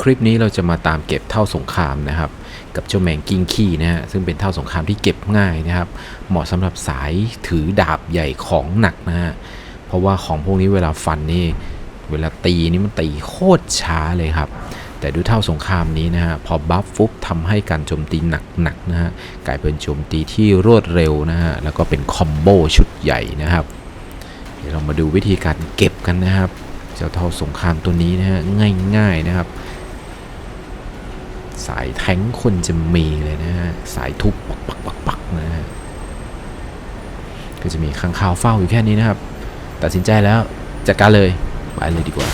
คลิปนี้เราจะมาตามเก็บเท่าสงครามนะครับ กับเจ้าแมงกิ้งขี้นะฮะซึ่งเป็นเท่าสงครามที่เก็บง่ายนะครับ เหมาะสำหรับสายถือดาบใหญ่ของหนักนะฮะเพราะว่าของพวกนี้เวลาฟันนี่เวลาตีนี่มันตีโคตรช้าเลยครับ แต่ดูเท่าสงครามนี้นะฮะพอบัฟฟุบทำให้การโจมตีหนักๆนะฮะกลายเป็นโจมตีที่รวดเร็วนะฮะแล้วก็เป็นคอมโบชุดใหญ่นะครับเดี๋ยวเรามาดูวิธีการเก็บกันนะครับ จ้าเท่าสงครามตัวนี้นะฮะง่ายๆนะครับ สายแท้งคนจะมีเลยนะฮะสายทุบปักปักปักปักนะฮะก็จะมีข้างข่าวเฝ้าอยู่แค่นี้นะครับ ตัดสินใจแล้วจัดการเลยไปเลยดีกว่า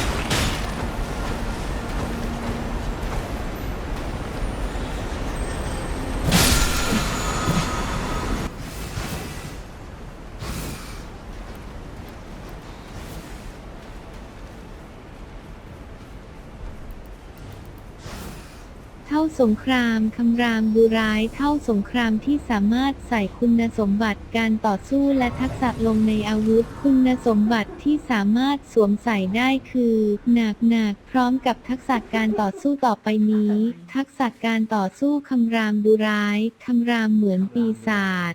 เท่าสงครามคำรามบูร้ายเท่าสงครามที่สามารถใส่คุณสมบัติการต่อสู้และทักษะลงในอาวุธ คุณสมบัติที่สามารถสวมใส่ได้คือหนักหนักพร้อมกับทักษะการต่อสู้ต่อไปนี้ ทักษะการต่อสู้คำรามบูร้ายคำรามเหมือนปีศาจ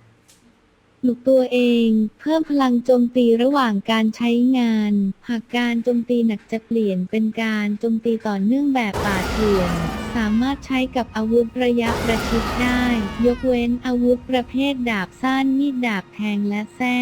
ปลุกตัวเอง เพิ่มพลังโจมตีระหว่างการใช้งาน หากการโจมตีหนักจะเปลี่ยนเป็นการโจมตีต่อเนื่องแบบป่าเถื่อน สามารถใช้กับอาวุธระยะประชิดได้ ยกเว้นอาวุธประเภทดาบสั้นมีดดาบแทงและแส้